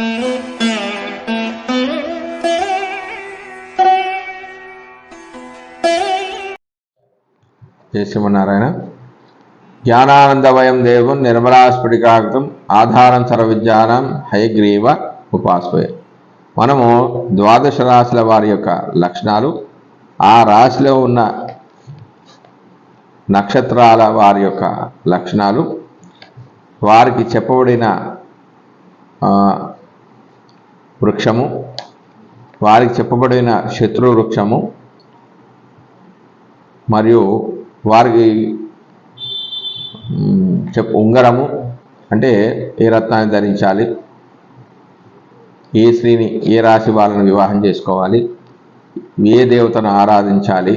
జయ శ్రీమన్నారాయణ. జ్ఞానానందమయం దేవం నిర్మలాస్ఫటికాకృతం ఆధారం సర్వవిజ్ఞానం హయగ్రీవ ఉపాస్వయ. మనము ద్వాదశ రాశుల వారి యొక్క లక్షణాలు ఆ రాశిలో ఉన్న నక్షత్రాల వారి యొక్క లక్షణాలు వారికి చెప్పబడిన వృక్షము వారికి చెప్పబడిన శత్రు వృక్షము మరియు వారికి చెప్ ఉంగరము అంటే ఏ రత్నాన్ని ధరించాలి ఏ స్త్రీని ఏ రాశి వాళ్ళని వివాహం చేసుకోవాలి ఏ దేవతను ఆరాధించాలి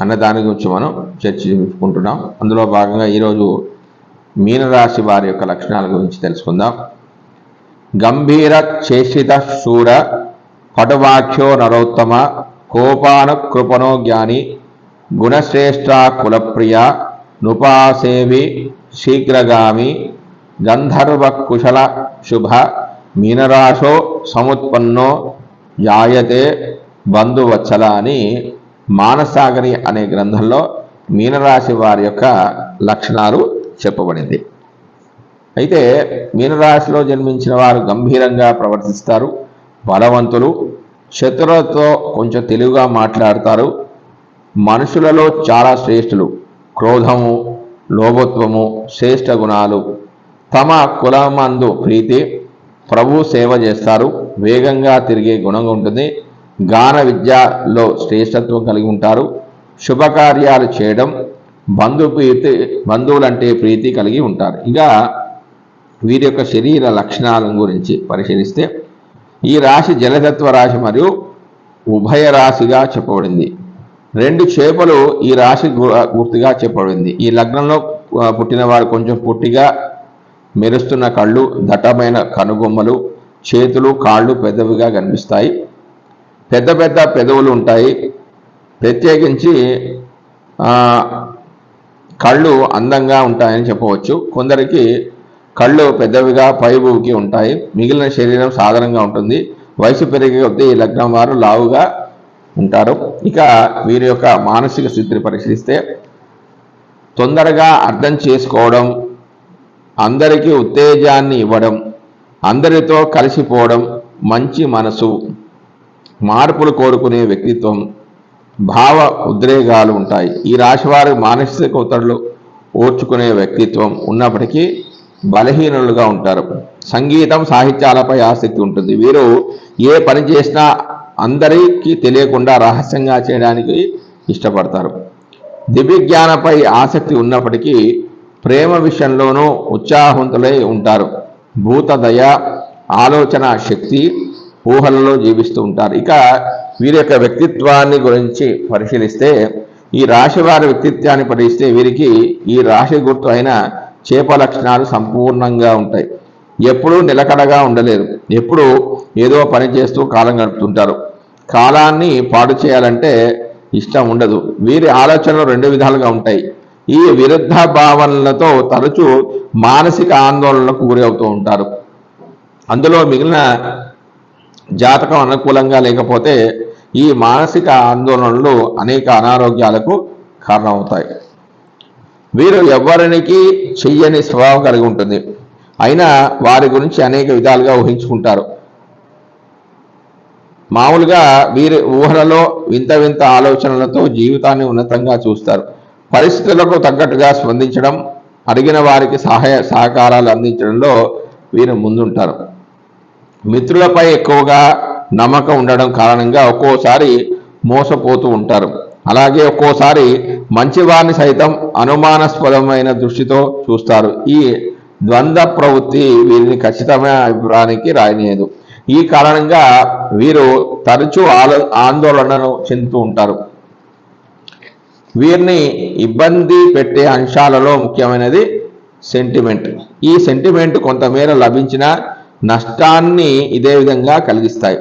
అన్న దాని గురించి మనం చర్చించుకుంటున్నాం అందులో భాగంగా ఈరోజు మీనరాశి వారి యొక్క లక్షణాల గురించి తెలుసుకుందాం. గంభీర చేషిత శూర కటువాఖ్యో నరోత్తమ కోపానుకృపణో జ్ఞాని గుణశ్రేష్ఠ కులప్రియ నృపాసేవి శీఘ్రగామి గంధర్వ కుశల శుభ మీనరాశో సముత్పన్నో జాయతే బంధువత్సల అని మానసాగరి అనే గ్రంథంలో మీనరాశి వారి యొక్క లక్షణాలు చెప్పబడింది. అయితే మీనరాశిలో జన్మించిన వారు గంభీరంగా ప్రవర్తిస్తారు. బలవంతులు శత్రులతో కొంచెం తెలివిగా మాట్లాడతారు. మనుషులలో చాలా శ్రేష్ఠులు. క్రోధము లోభత్వము శ్రేష్ఠ గుణాలు. తమ కులమందు ప్రీతి ప్రభు సేవ చేస్తారు. వేగంగా తిరిగే గుణంగా ఉంటుంది. గాన విద్యలో శ్రేష్టత్వం కలిగి ఉంటారు. శుభకార్యాలు చేయడం బంధు ప్రీతి బంధువులంటే ప్రీతి కలిగి ఉంటారు. ఇక వీరి యొక్క శరీర లక్షణాల గురించి పరిశీలిస్తే ఈ రాశి జలతత్వ రాశి మరియు ఉభయ రాశిగా చెప్పబడింది. రెండు చేపలు ఈ రాశి గుర్తుగా చెప్పబడింది. ఈ లగ్నంలో పుట్టిన వారు కొంచెం పుట్టిగా మెరుస్తున్న కళ్ళు దట్టమైన కనుబొమ్మలు చేతులు కాళ్ళు పెద్దవిగా కనిపిస్తాయి. పెద్ద పెద్ద పెదవులు ఉంటాయి. ప్రత్యేకించి కళ్ళు అందంగా ఉంటాయని చెప్పవచ్చు. కొందరికి కళ్ళు పెద్దవిగా పైభూకి ఉంటాయి. మిగిలిన శరీరం సాధారణంగా ఉంటుంది. వయసు పెరిగే కొద్దీ ఈ లగ్నం వారు లావుగా ఉంటారు. ఇక వీరి యొక్క మానసిక స్థితిని పరిశీలిస్తే తొందరగా అర్థం చేసుకోవడం అందరికీ ఉత్తేజాన్ని ఇవ్వడం అందరితో కలిసిపోవడం మంచి మనసు మార్పులు కోరుకునే వ్యక్తిత్వం భావ ఉద్రేగాలు ఉంటాయి. ఈ రాశి వారి మానసిక ఒత్తిడులు ఓర్చుకునే వ్యక్తిత్వం ఉన్నప్పటికీ బలహీనులుగా ఉంటారు. సంగీతం సాహిత్యాలపై ఆసక్తి ఉంటుంది. వీరు ఏ పని చేసినా అందరికీ తెలియకుండా రహస్యంగా చేయడానికి ఇష్టపడతారు. దివ్యజ్ఞానపై ఆసక్తి ఉన్నప్పటికీ ప్రేమ విషయంలోనూ ఉత్సాహవంతులై ఉంటారు. భూతదయ ఆలోచన శక్తి ఊహలలో జీవిస్తూ ఉంటారు. ఇక వీరి యొక్క వ్యక్తిత్వాన్ని గురించి పరిశీలిస్తే ఈ రాశి వారి వ్యక్తిత్వాన్ని పరిశీలిస్తే వీరికి ఈ రాశి గుర్తు అయిన చేప లక్షణాలు సంపూర్ణంగా ఉంటాయి. ఎప్పుడూ నిలకడగా ఉండలేరు ఎప్పుడూ ఏదో పని చేస్తూ కాలం గడుపుతుంటారు. కాలాన్ని పాడు చేయాలంటే ఇష్టం ఉండదు. వీరి ఆలోచనలు రెండు విధాలుగా ఉంటాయి. ఈ విరుద్ధ భావనలతో తరచూ మానసిక ఆందోళనలకు గురి అవుతూ ఉంటారు. అందులో మిగిలిన జాతకం అనుకూలంగా లేకపోతే ఈ మానసిక ఆందోళనలు అనేక అనారోగ్యాలకు కారణమవుతాయి. వీరు ఎవరికి చెయ్యని స్వభావం కలిగి ఉంటుంది. అయినా వారి గురించి అనేక విధాలుగా ఊహించుకుంటారు. మామూలుగా వీరి ఊహలలో వింత వింత ఆలోచనలతో జీవితాన్ని ఉన్నతంగా చూస్తారు. పరిస్థితులకు తగ్గట్టుగా స్పందించడం అడిగిన వారికి సహాయ సహకారాలు అందించడంలో వీరు ముందుంటారు. మిత్రులపై ఎక్కువగా నమ్మకం ఉండడం కారణంగా ఒక్కోసారి మోసపోతూ ఉంటారు. అలాగే ఒక్కోసారి మంచివారిని సైతం అనుమానాస్పదమైన దృష్టితో చూస్తారు. ఈ ద్వంద్వ ప్రవృత్తి వీరిని ఖచ్చితమైన అభిప్రాయానికి రాయనీయదు ఈ కారణంగా వీరు తరచూ ఆందోళనను చెందుతూ ఉంటారు. వీరిని ఇబ్బంది పెట్టే అంశాలలో ముఖ్యమైనది సెంటిమెంట్. ఈ సెంటిమెంట్ కొంతమేర లభించిన నష్టాన్ని ఇదే విధంగా కలిగిస్తాయి.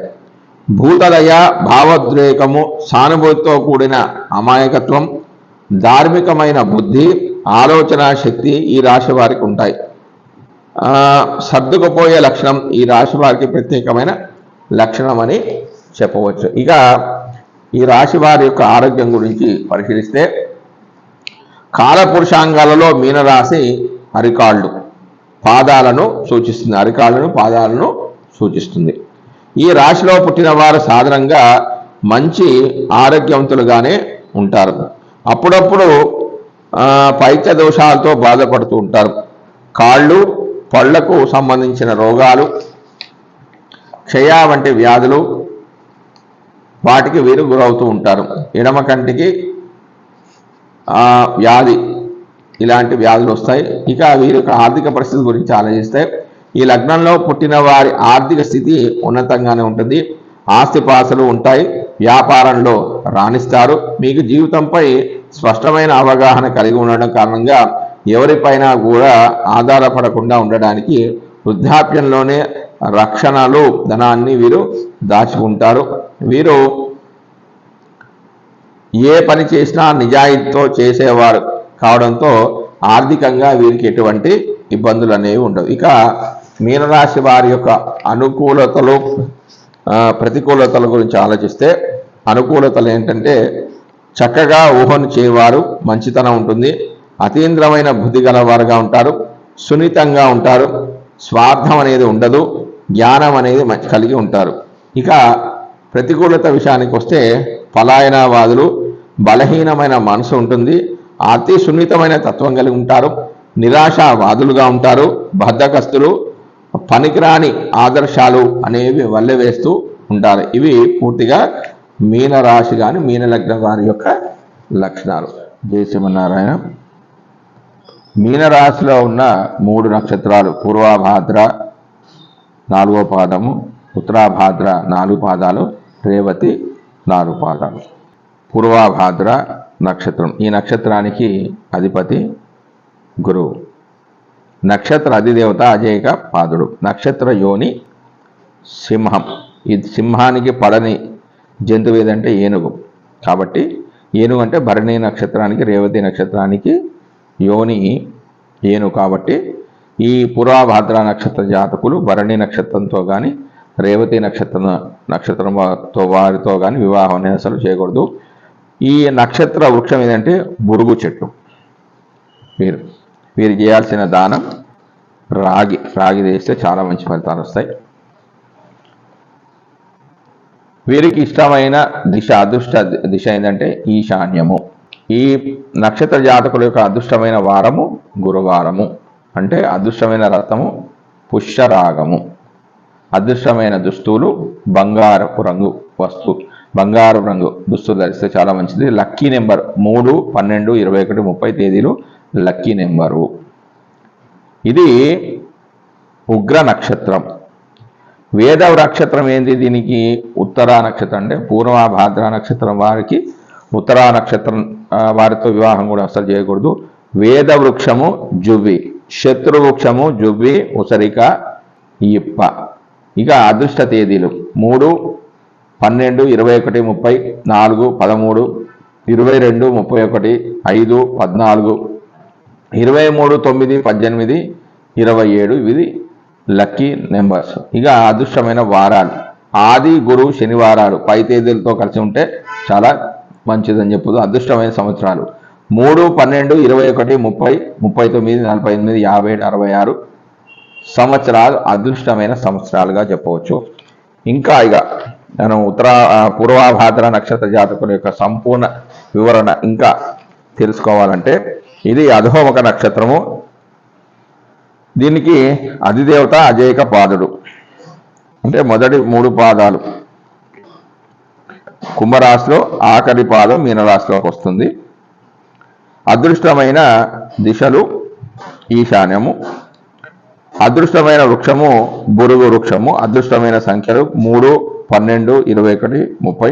భూతదయ భావోద్రేకము సానుభూతితో కూడిన అమాయకత్వం ధార్మికమైన బుద్ధి ఆలోచన శక్తి ఈ రాశి వారికి ఉంటాయి. సర్దుకుపోయే లక్షణం ఈ రాశి వారికి ప్రత్యేకమైన లక్షణం అని చెప్పవచ్చు. ఇక ఈ రాశి వారి యొక్క ఆరోగ్యం గురించి పరిశీలిస్తే కాలపురుషాంగాలలో మీనరాశి అరికాళ్ళు పాదాలను సూచిస్తుంది. అరికాళ్ళను పాదాలను సూచిస్తుంది. ఈ రాశిలో పుట్టిన వారు సాధారణంగా మంచి ఆరోగ్యవంతులుగానే ఉంటారు. అప్పుడప్పుడు పైత్య దోషాలతో బాధపడుతూ ఉంటారు. కాళ్ళు పళ్ళకు సంబంధించిన రోగాలు క్షయ వంటి వ్యాధులు వాటికి వీరు గురవుతూ ఉంటారు. ఎడమ కంటికి వ్యాధి ఇలాంటి వ్యాధులు వస్తాయి. ఇక వీరి యొక్క ఆర్థిక పరిస్థితి గురించి ఆలోచిస్తే ఈ లగ్నంలో పుట్టిన వారి ఆర్థిక స్థితి ఉన్నతంగానే ఉంటుంది. ఆస్తిపాస్తులు ఉంటాయి. వ్యాపారంలో రాణిస్తారు. మీకు జీవితంపై స్పష్టమైన అవగాహన కలిగి ఉండడం కారణంగా ఎవరిపైన కూడా ఆధారపడకుండా ఉండడానికి వృద్ధాప్యంలోనే రక్షణలు ధనాన్ని వీరు దాచుకుంటారు. వీరు ఏ పని చేసినా నిజాయితీతో చేసేవారు కావడంతో ఆర్థికంగా వీరికి ఎటువంటి ఇబ్బందులు అనేవి ఉండవు. ఇక మీనరాశి వారి యొక్క అనుకూలతలు ప్రతికూలతల గురించి ఆలోచిస్తే అనుకూలతలు ఏంటంటే చక్కగా ఊహను చేయవారు మంచితనం ఉంటుంది అతీంద్రమైన బుద్ధి గలవారుగా ఉంటారు సున్నితంగా ఉంటారు స్వార్థం అనేది ఉండదు జ్ఞానం అనేది కలిగి ఉంటారు. ఇక ప్రతికూలత విషయానికి వస్తే పలాయనవాదులు బలహీనమైన మనసు ఉంటుంది అతి సున్నితమైన తత్వం కలిగి ఉంటారు నిరాశావాదులుగా ఉంటారు బద్ధకస్తులు పనికిరాని ఆదర్శాలు అనేవి వల్లవేస్తూ ఉంటారు ఇవి పూర్తిగా మీన రాశి కానీ మీనలక్న వారి యొక్క లక్షణాలు. జయసింహనారాయణ మీనరాశిలో ఉన్న మూడు నక్షత్రాలు పూర్వభాద్ర నాలుగో పాదము ఉత్తరాభాద్ర నాలుగు పాదాలు రేవతి నాలుగు పాదాలు. పూర్వభాద్ర నక్షత్రం. ఈ నక్షత్రానికి అధిపతి గురువు. నక్షత్ర అధిదేవత అజేక పాదుడు. నక్షత్ర యోని సింహం. ఇది సింహానికి పడని జంతువు ఏదంటే ఏనుగు. కాబట్టి ఏనుగు అంటే భరణి నక్షత్రానికి రేవతి నక్షత్రానికి యోని ఏనుగు. కాబట్టి ఈ పూర్వభాద్ర నక్షత్ర జాతకులు భరణి నక్షత్రంతో కానీ రేవతి నక్షత్ర నక్షత్రంతో వారితో కానీ వివాహం అనేది అసలు చేయకూడదు. ఈ నక్షత్ర వృక్షం ఏదంటే బురుగు చెట్టు. వీరు వీరు చేయాల్సిన దానం రాగి రాగి చేస్తే చాలా మంచి ఫలితాలు వస్తాయి. వీరికి ఇష్టమైన దిశ అదృష్ట దిశ ఏంటంటే ఈశాన్యము. ఈ నక్షత్ర జాతకుల యొక్క అదృష్టమైన వారము గురువారము. అంటే అదృష్టమైన రథము పుష్యరాగము. అదృష్టమైన దుస్తులు బంగారపు రంగు వస్తు బంగారు రంగు దుస్తులు ధరిస్తే చాలా మంచిది. లక్కీ నెంబర్ మూడు పన్నెండు ఇరవై ఒకటి ముప్పై తేదీలు లక్కీ నెంబరు. ఇది ఉగ్ర నక్షత్రం. వేద నక్షత్రం ఏంది దీనికి? ఉత్తరా నక్షత్రం అంటే పూర్వభాద్ర నక్షత్రం వారికి ఉత్తరా నక్షత్రం వారితో వివాహం కూడా అసలు చేయకూడదు. వేద వృక్షము జువ్వి శత్రు వృక్షము జువ్వి ఉసరిక ఇప్ప. ఇక అదృష్ట తేదీలు మూడు పన్నెండు ఇరవై ఒకటి ముప్పై నాలుగు పదమూడు ఇరవై రెండు ముప్పై ఒకటి ఐదు పద్నాలుగు ఇరవై మూడు తొమ్మిది పద్దెనిమిది ఇరవై ఏడు ఇవి లక్కీ నెంబర్స్. ఇక అదృష్టమైన వారాలు. ఆది గురు శనివారాలు పై తేదీలతో కలిసి ఉంటే చాలా మంచిదని చెప్పదు అదృష్టమైన సంవత్సరాలు. మూడు పన్నెండు ఇరవై ఒకటి ముప్పై ముప్పై తొమ్మిది నలభై ఎనిమిది యాభై ఏడు అరవై ఆరు సంవత్సరాలు అదృష్టమైన సంవత్సరాలుగా చెప్పవచ్చు. ఇంకా ఇక మనం ఉత్తర పూర్వభాద్ర నక్షత్ర జాతకుల యొక్క సంపూర్ణ వివరణ ఇంకా తెలుసుకోవాలంటే ఇది అధోముఖ నక్షత్రము. దీనికి అధిదేవత అజేక పాదుడు. అంటే మొదటి మూడు పాదాలు. కుంభరాశిలో ఆఖరి పాదం మీనరాశిలోకి వస్తుంది. అదృష్టమైన దిశలు ఈశాన్యము. అదృష్టమైన వృక్షము బురుగు వృక్షము. అదృష్టమైన సంఖ్యలు మూడు పన్నెండు ఇరవై ఒకటి ముప్పై.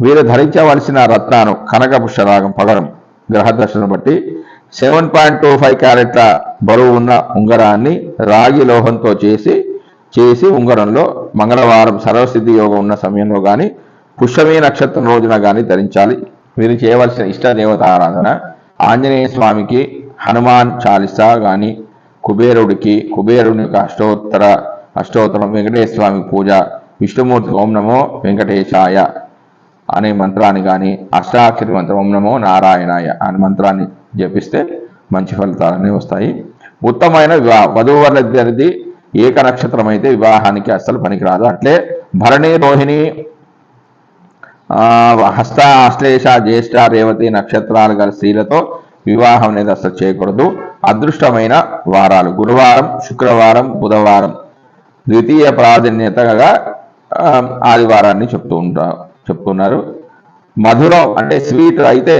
వీరు ధరించవలసిన రత్నాను కనక పుష్యరాగం పగడం బట్టి సెవెన్ పాయింట్ టూ ఫైవ్ క్యారెట్ల బరువు ఉన్న ఉంగరాన్ని రాగి లోహంతో చేసి చేసి ఉంగరంలో మంగళవారం సర్వసిద్ధి యోగం ఉన్న సమయంలో కానీ పుష్యమీ నక్షత్రం రోజున కానీ ధరించాలి. వీరు చేయవలసిన ఇష్ట దేవత ఆరాధన ఆంజనేయ స్వామికి హనుమాన్ చాలీసా కానీ కుబేరుడికి కుబేరుని యొక్క అష్టోత్తర అష్టోత్తరం వెంకటేశ్వర స్వామి పూజ విష్ణుమూర్తి ఓం నమో వెంకటేశాయ. అనే మంత్రాన్ని కానీ అష్టాక్షరి మంత్రం ఓం నమో నారాయణాయ అనే మంత్రాన్ని జపిస్తే మంచి ఫలితాలన్నీ వస్తాయి. ఉత్తమమైన వివాహ వధూవరులది ఏక నక్షత్రం అయితే వివాహానికి అస్సలు పనికిరాదు. అట్లే భరణి రోహిణి హస్త అశ్లేష జ్యేష్ఠ రేవతి నక్షత్రాలు గల స్త్రీలతో వివాహం అనేది అసలు చేయకూడదు. అదృష్టమైన వారాలు గురువారం శుక్రవారం బుధవారం ద్వితీయ ప్రాధాన్యతగా ఆదివారాన్ని చెప్తూ ఉంటారు. చెప్పుకున్నారు మధురం అంటే స్వీట్ అయితే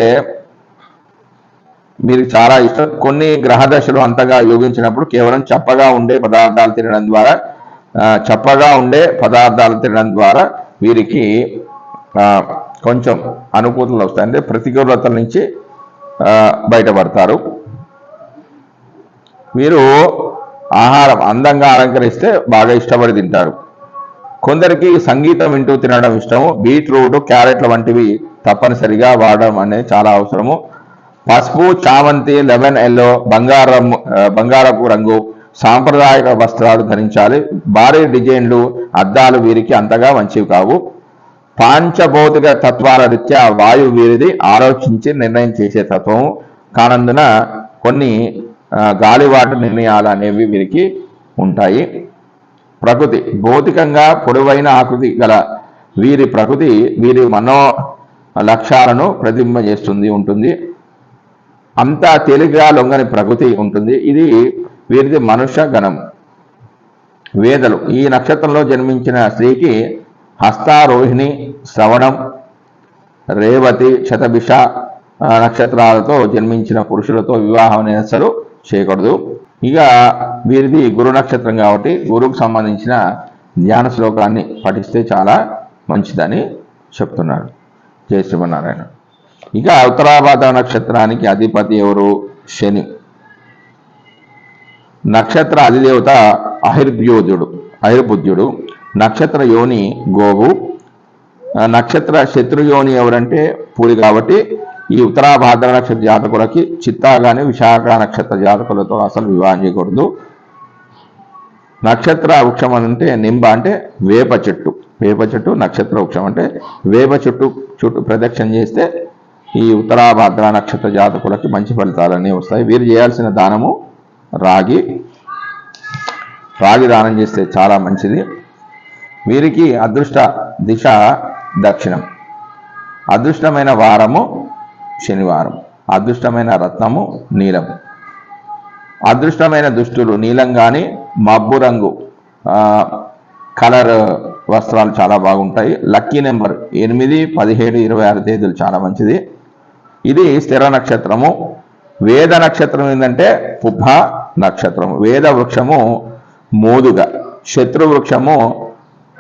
మీరు చాలా ఇష్టం. కొన్ని గ్రహదశలు అంతగా యోగించినప్పుడు కేవలం చప్పగా ఉండే పదార్థాలు తినడం ద్వారా చప్పగా ఉండే పదార్థాలు తినడం ద్వారా వీరికి కొంచెం అనుకూలతలు వస్తాయి. అంటే ప్రతికూలతల నుంచి బయటపడతారు. వీరు ఆహారం అందంగా అలంకరిస్తే బాగా ఇష్టపడి తింటారు. కొందరికి సంగీతం వింటూ తినడం ఇష్టము బీట్రూట్ క్యారెట్ల వంటివి తప్పనిసరిగా వాడడం అనేది చాలా అవసరము. పసుపు చామంతి లెమన్ ఎల్లో బంగారం బంగారపు రంగు సాంప్రదాయక వస్త్రాలు ధరించాలి. భారీ డిజైన్లు అద్దాలు వీరికి అంతగా మంచివి కావు. పాంచభౌతిక తత్వాల రీత్యా వాయువు వీరిది ఆలోచించి నిర్ణయం చేసే తత్వం కానందున కొన్ని ఆ, గాలివాటు నిర్ణయాలు అనేవి వీరికి ఉంటాయి. ప్రకృతి భౌతికంగా పొడవైన ఆకృతి గల వీరి ప్రకృతి వీరి మనో లక్ష్యాలను ప్రతిబింబజేస్తుంది ఉంటుంది. అంత తేలిగ్గా లొంగని ప్రకృతి ఉంటుంది. ఇది వీరిది మనుష్య గణం. వేదలు. ఈ నక్షత్రంలో జన్మించిన స్త్రీకి హస్తారోహిణి శ్రవణం రేవతి శతభిష నక్షత్రాలతో జన్మించిన పురుషులతో వివాహం అనేది చేయకూడదు. ఇక వీరిది గురు నక్షత్రం కాబట్టి గురువుకు సంబంధించిన ధ్యాన శ్లోకాన్ని పఠిస్తే చాలా మంచిదని చెప్తున్నాడు. జయ శ్రీమన్నారాయణ. ఇక ఉత్తరాభాద నక్షత్రానికి అధిపతి ఎవరు? శని. నక్షత్ర అధిదేవత అహిర్భ్యోధుడు అహిర్బుద్ధ్యుడు నక్షత్ర యోని గోవు. నక్షత్ర నక్షత్ర శత్రుయోని ఎవరంటే పూరి కాబట్టి ఈ ఉత్తరాభాద్ర నక్షత్ర జాతకులకి చిత్తాగాని విశాఖ నక్షత్ర జాతకులతో అసలు వివాహం చేయకూడదు. నక్షత్ర వృక్షం అంటే నింబ అంటే వేప చెట్టు. వేప చెట్టు నక్షత్ర వృక్షం అంటే వేప చెట్టు చుట్టూ ప్రదక్షిణ చేస్తే ఈ ఉత్తరాభాద్ర నక్షత్ర జాతకులకి మంచి ఫలితాలన్నీ వస్తాయి. వీరు చేయాల్సిన దానము రాగి. రాగి దానం చేస్తే చాలా మంచిది. వీరికి అదృష్ట దిశ దక్షిణం. అదృష్టమైన వారము శనివారం. అదృష్టమైన రత్నము నీలం. అదృష్టమైన దుస్తులు నీలం కానీ మబ్బు రంగు కలర్ వస్త్రాలు చాలా బాగుంటాయి. లక్కీ నెంబర్ ఎనిమిది పదిహేడు ఇరవై ఆరు తేదీలు చాలా మంచిది. ఇది స్థిర నక్షత్రము. వేద నక్షత్రం ఏంటంటే పుబ్బ నక్షత్రము. వేద వృక్షము మోదుగ. శత్రు వృక్షము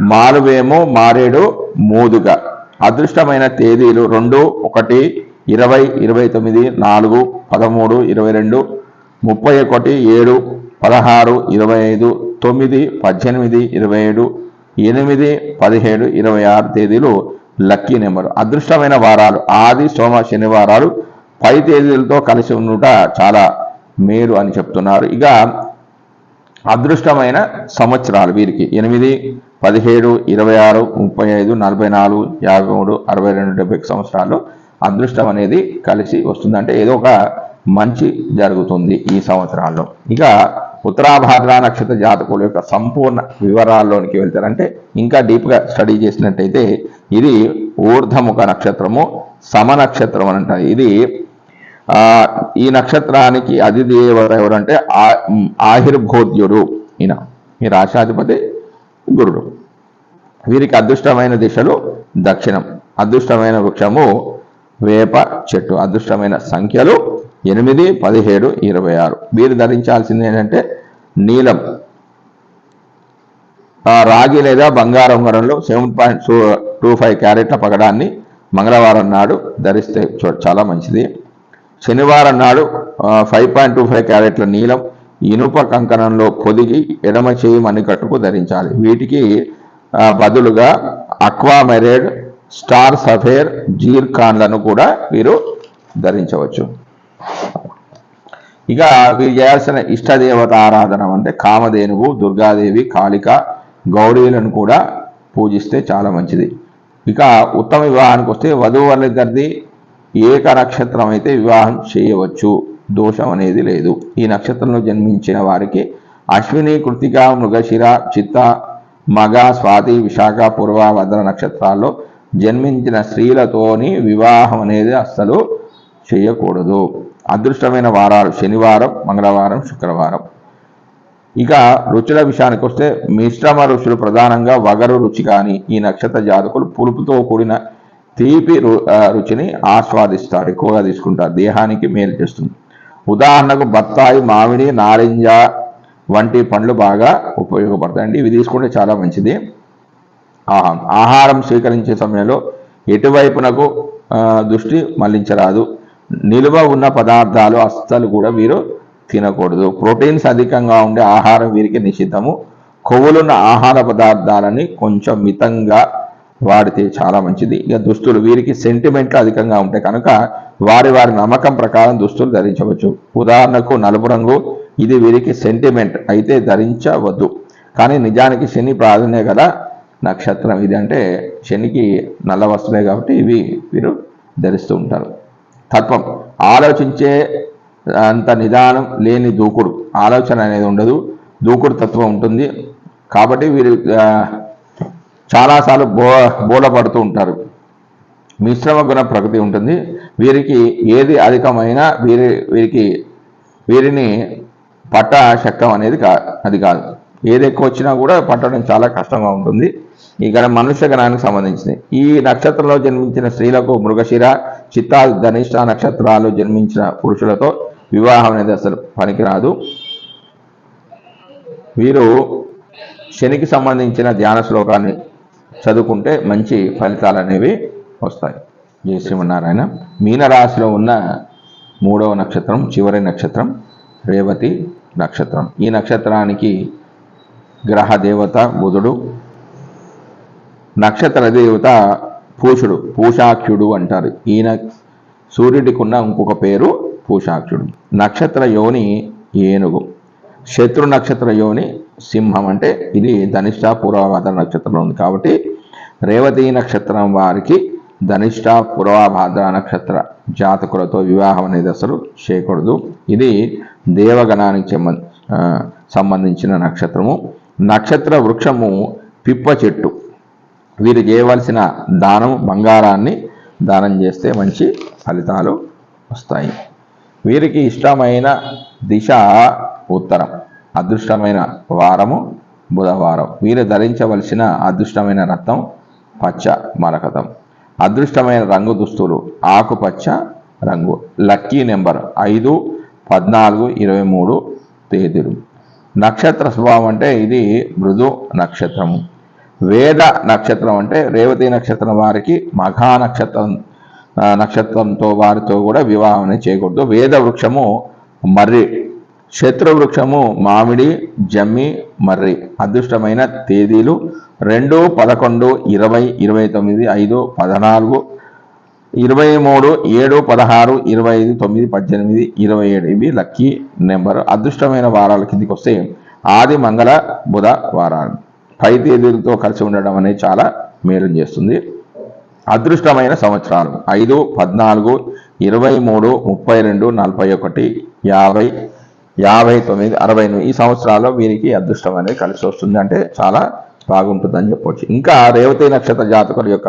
మారువేము మారేడు మోదుగ. అదృష్టమైన తేదీలు రెండు ఒకటి ఇరవై ఇరవై తొమ్మిది నాలుగు పదమూడు ఇరవై రెండు ముప్పై ఒకటి ఏడు పదహారు ఇరవై ఐదు తొమ్మిది పద్దెనిమిది ఇరవై ఏడు ఎనిమిది పదిహేడు ఇరవై ఆరు తేదీలు లక్కీ నెంబరు. అదృష్టమైన వారాలు. ఆది సోమ శనివారాలు పై తేదీలతో కలిసి ఉండుట చాలా మేలు అని చెప్తున్నారు. ఇక అదృష్టమైన సంవత్సరాలు వీరికి. ఎనిమిది పదిహేడు ఇరవై ఆరు ముప్పై ఐదు నలభై నాలుగు యాభై మూడు అరవై రెండు డెబ్బై సంవత్సరాలు అదృష్టం అనేది కలిసి వస్తుంది. అంటే ఏదో ఒక మంచి జరుగుతుంది ఈ సంవత్సరాల్లో. ఇక ఉత్తరాభాద్ర నక్షత్ర జాతకుల యొక్క సంపూర్ణ వివరాల్లోనికి వెళ్తారంటే ఇంకా డీప్గా స్టడీ చేసినట్టయితే ఇది ఊర్ధముఖ నక్షత్రము సమ నక్షత్రం అని అంటారు. ఇది ఈ నక్షత్రానికి అధిదేవత ఎవరంటే ఆ- ఆహిర్భోద్యుడు ఈయన. ఈ రాశాధిపతి గురుడు. వీరికి అదృష్టమైన దిశలు దక్షిణం. అదృష్టమైన వృక్షము వేప చెట్టు అదృష్టమైన సంఖ్యలు ఎనిమిది పదిహేడు ఇరవై ఆరు. వీరు ధరించాల్సింది ఏంటంటే నీలం. రాగి లేదా బంగారం వరంలో seven point two two five క్యారెట్ల పగడాన్ని మంగళవారం నాడు ధరిస్తే చాలా మంచిది. శనివారం నాడు ఫైవ్ పాయింట్ టూ ఫైవ్ క్యారెట్ల నీలం ఇనుప కంకణంలో పొదిగి ఎడమ చేయి మణికట్టుకు ధరించాలి. వీటికి బదులుగా బదులుగా అక్వామెరేడ్ స్టార్ సఫేర్ జీర్ఖాన్లను కూడా వీరు ధరించవచ్చు. ఇక వీరు చేయాల్సిన ఇష్టదేవత ఆరాధన అంటే కామధేనువు దుర్గాదేవి కాళిక గౌరీలను కూడా పూజిస్తే చాలా మంచిది. ఇక ఉత్తమ వివాహానికి వస్తే వధూవరులిద్దరిది ఏక నక్షత్రం అయితే వివాహం చేయవచ్చు. దోషం అనేది లేదు. ఈ నక్షత్రంలో జన్మించిన వారికి అశ్విని కృతిక మృగశిర చిత్త మగ స్వాతి విశాఖ పూర్వ భద్ర నక్షత్రాల్లో జన్మించిన స్త్రీలతోని వివాహం అనేది అస్సలు చేయకూడదు. అదృష్టమైన వారాలు శనివారం మంగళవారం శుక్రవారం. ఇక రుచుల విషయానికి వస్తే మిశ్రమ రుచులు ప్రధానంగా వగరు రుచి కానీ ఈ నక్షత్ర జాతకులు పులుపుతో కూడిన తీపి రు- రుచిని ఆస్వాదిస్తారు ఎక్కువగా తీసుకుంటారు దేహానికి మేలు చేస్తుంది. ఉదాహరణకు బత్తాయి మామిడి నారింజ వంటి పండ్లు బాగా ఉపయోగపడతాయండి. ఇవి తీసుకుంటే చాలా మంచిది. ఆహారం ఆహారం స్వీకరించే సమయంలో ఎటువైపునకు దృష్టి మళ్ళించరాదు. నిలువ ఉన్న పదార్థాలు అస్సలు కూడా వీరు తినకూడదు. ప్రోటీన్స్ అధికంగా ఉండే ఆహారం వీరికి నిషిద్ధము. కొవ్వులున్న ఆహార పదార్థాలని కొంచెం మితంగా వాడితే చాలా మంచిది. ఇక దుస్తులు వీరికి సెంటిమెంట్లు అధికంగా ఉంటాయి. కనుక వారి వారి నమ్మకం ప్రకారం దుస్తులు ధరించవచ్చు. ఉదాహరణకు నలుపు రంగు ఇది వీరికి సెంటిమెంట్ అయితే ధరించవద్దు. కానీ నిజానికి శని ప్రాధాన్య కదా. నక్షత్రం ఇది అంటే శనికి నల్ల వస్త్రమే కాబట్టి ఇవి వీరు ధరిస్తూ ఉంటారు. తత్వం. ఆలోచించే అంత నిదానం లేని దూకుడు. ఆలోచన అనేది ఉండదు. దూకుడు తత్వం ఉంటుంది. కాబట్టి వీరు చాలాసార్లు బో బోలపడుతూ ఉంటారు. మిశ్రమ గుణ ప్రకృతి ఉంటుంది. వీరికి ఏది అధికమైన వీరి వీరికి వీరిని పట్ట శక్తం అనేది కా అది కాదు. ఏది ఎక్కువ వచ్చినా కూడా పట్టడం చాలా కష్టంగా ఉంటుంది. ఇక్కడ మనుష్య గణానికి సంబంధించింది. ఈ నక్షత్రంలో జన్మించిన స్త్రీలకు మృగశిర చిత్తా ధనిష్ట నక్షత్రాలు జన్మించిన పురుషులతో వివాహం అనేది అసలు పనికిరాదు. వీరు శనికి సంబంధించిన ధ్యాన శ్లోకాన్ని చదువుకుంటే మంచి ఫలితాలు అనేవి వస్తాయి. జయ శ్రీమన్నారాయణ. మీనరాశిలో ఉన్న మూడవ నక్షత్రం చివరి నక్షత్రం రేవతి నక్షత్రం. ఈ నక్షత్రానికి గ్రహ దేవత బుధుడు నక్షత్ర దేవత పూషుడు పూషాఖ్యుడు అంటారు. ఈయన సూర్యుడికున్న ఇంకొక పేరు పూషాక్షుడు నక్షత్ర యోని ఏనుగు శత్రు నక్షత్ర యోని సింహం అంటే ఇది ధనిష్ట పూర్వభాద్ర నక్షత్రంలో ఉంది. కాబట్టి రేవతి నక్షత్రం వారికి ధనిష్ట పూర్వభాద్ర నక్షత్ర జాతకులతో వివాహం అనేది అసలు చేయకూడదు. ఇది దేవగణానికి సంబంధించిన నక్షత్రము. నక్షత్ర వృక్షము పిప్ప చెట్టు. వీరు చేయవలసిన దానం బంగారాన్ని దానం చేస్తే మంచి ఫలితాలు వస్తాయి. వీరికి ఇష్టమైన దిశ ఉత్తరం. అదృష్టమైన వారము బుధవారం. వీరు ధరించవలసిన అదృష్టమైన రత్నం పచ్చ మరకతం. అదృష్టమైన రంగు దుస్తులు ఆకుపచ్చ రంగు. లక్కీ నెంబర్ ఐదు పద్నాలుగు ఇరవై మూడు తేదీలు. నక్షత్ర స్వభావం అంటే ఇది మృదు నక్షత్రము. వేద నక్షత్రం అంటే రేవతి నక్షత్రం వారికి మఘా నక్షత్రం నక్షత్రంతో వారితో కూడా వివాహం చేయకూడదు. వేద వృక్షము మర్రి శత్రువృక్షము మామిడి జమ్మి మర్రి. అదృష్టమైన తేదీలు రెండు పదకొండు ఇరవై ఇరవై తొమ్మిది ఐదు పద్నాలుగు ఇరవై మూడు ఏడు పదహారు ఇరవై ఐదు తొమ్మిది పద్దెనిమిది ఇరవై ఏడు. ఇవి లక్కీ నెంబర్. అదృష్టమైన వారాల కిందికి వస్తే ఆది మంగళ బుధ వారాలు. పై తేదీలతో కలిసి ఉండడం అనేది చాలా మేలు చేస్తుంది. అదృష్టమైన సంవత్సరాలు. ఐదు పద్నాలుగు ఇరవై మూడు ముప్పై రెండు నలభై ఒకటి యాభై యాభై తొమ్మిది అరవై ఎనిమిది. ఈ సంవత్సరాల్లో వీరికి అదృష్టం అనేది కలిసి వస్తుంది. అంటే చాలా బాగుంటుందని చెప్పవచ్చు ఇంకా రేవతి నక్షత్ర జాతకుల యొక్క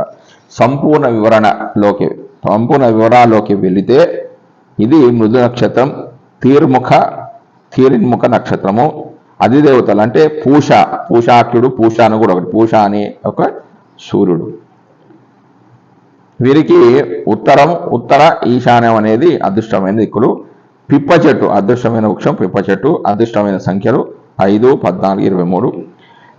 సంపూర్ణ వివరణలోకి సంపూర్ణ వివరాల్లోకి వెళితే ఇది మృదు నక్షత్రం తీర్ముఖ తీరిన్ముఖ నక్షత్రము అధిదేవతలు అంటే పూష పూషాఖ్యుడు పూష అని కూడా ఒకటి పూష అనే ఒక సూర్యుడు. వీరికి ఉత్తరం ఉత్తర ఈశాన్యం అనేది అదృష్టమైన దిక్కులు పిప్ప చెట్టు అదృష్టమైన వృక్షం పిప్ప చెట్టు అదృష్టమైన సంఖ్యలు ఐదు పద్నాలుగు ఇరవై మూడు.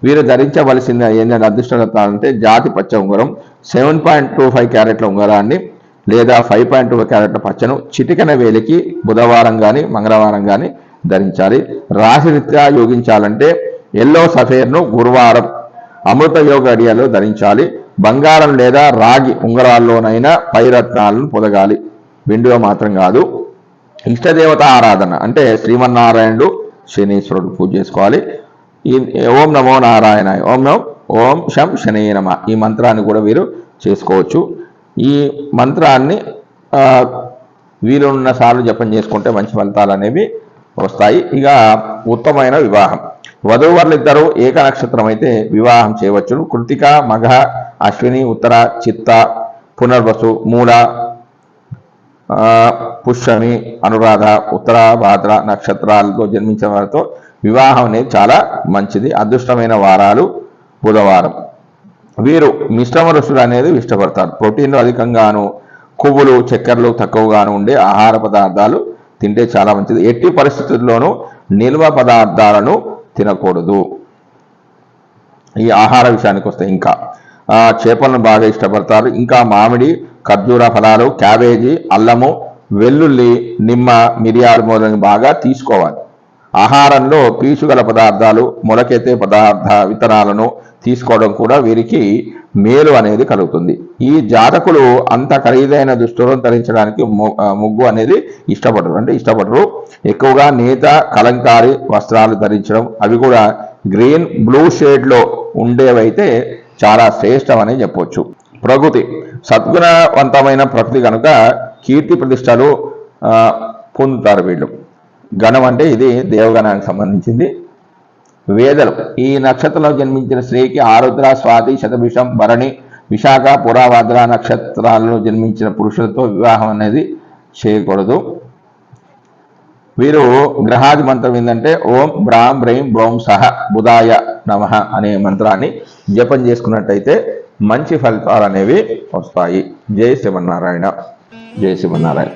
వీరు ధరించవలసిన ఏంటంటే అదృష్టం అంటే జాతి పచ్చ ఉంగరం సెవెన్ పాయింట్ టూ ఫైవ్ క్యారెట్ల ఉంగరాన్ని లేదా ఫైవ్ పాయింట్ టూ క్యారెట్ల పచ్చను చిటికన వేలికి బుధవారం కానీ మంగళవారం కానీ ధరించాలి. రాశిరీత్యా యోగించాలంటే ఎల్లో సఫేర్ను గురువారం అమృత యోగ అడియాలో ధరించాలి. బంగారం లేదా రాగి ఉంగరాల్లోనైనా పైరత్నాలను పొదగాలి. వెండిలో మాత్రం కాదు. ఇష్టదేవత ఆరాధన అంటే శ్రీమన్నారాయణుడు శనీశ్వరుడు పూజ చేసుకోవాలి. ఈ ఓం నమో నారాయణ ఓం నమో ఓం శం శనయ నమ. ఈ మంత్రాన్ని కూడా వీరు చేసుకోవచ్చు. ఈ మంత్రాన్ని వీలున్న సార్లు జపం చేసుకుంటే మంచి ఫలితాలు అనేవి వస్తాయి. ఇక ఉత్తమైన వివాహం. వధూవరులిద్దరూ ఏక నక్షత్రం అయితే వివాహం చేయవచ్చు కృతిక మఘ అశ్విని ఉత్తర చిత్త పునర్వసు మూల పుష్యమి అనురాధ ఉత్తర భాద్ర నక్షత్రాలతో జన్మించిన వారితో వివాహం అనేది చాలా మంచిది. అదృష్టమైన వారాలు బుధవారం. వీరు మిశ్రమ రుచులు అనేది ఇష్టపడతారు. ప్రోటీన్లు అధికంగాను కొవ్వులు చక్కెరలు తక్కువగాను ఉండే ఆహార పదార్థాలు తింటే చాలా మంచిది. ఎట్టి పరిస్థితుల్లోనూ నిల్వ పదార్థాలను తినకూడదు. ఈ ఆహార విషయానికి వస్తే ఇంకా చేపలను బాగా ఇష్టపడతారు. ఇంకా మామిడి ఖర్జూర ఫలాలు క్యాబేజీ అల్లము వెల్లుల్లి నిమ్మ మిరియాలు మొదలైన బాగా తీసుకోవాలి. ఆహారంలో పీచు గల పదార్థాలు మొలకెత్తే పదార్థ విత్తనాలను తీసుకోవడం కూడా వీరికి మేలు అనేది కలుగుతుంది. ఈ జాతకులు అంత ఖరీదైన దుస్తులను ధరించడానికి ముగ్గు అనేది ఇష్టపడరు. అంటే ఇష్టపడరు. ఎక్కువగా నేత కలంకారి వస్త్రాలు ధరించడం అవి కూడా గ్రీన్ బ్లూ షేడ్లో ఉండేవైతే చాలా శ్రేష్టమని చెప్పవచ్చు ప్రకృతి సద్గుణవంతమైన ప్రకృతి కనుక కీర్తి ప్రతిష్టలు పొందుతారు వీళ్ళు. గణం అంటే ఇది దేవగణానికి సంబంధించింది. వేదలు. ఈ నక్షత్రంలో జన్మించిన స్త్రీకి ఆరుద్ర స్వాతి శతభిషం భరణి విశాఖ పురాభద్ర నక్షత్రాలలో జన్మించిన పురుషులతో వివాహం అనేది చేయకూడదు. వీరు గ్రహాది మంత్రం ఏంటంటే ఓం బ్రాం బ్రైం బ్రోం సహ బుధాయ నమ అనే మంత్రాన్ని జపం చేసుకున్నట్టయితే మంచి ఫలితాలు అనేవి వస్తాయి. జై శివనారాయణ జై శివనారాయణ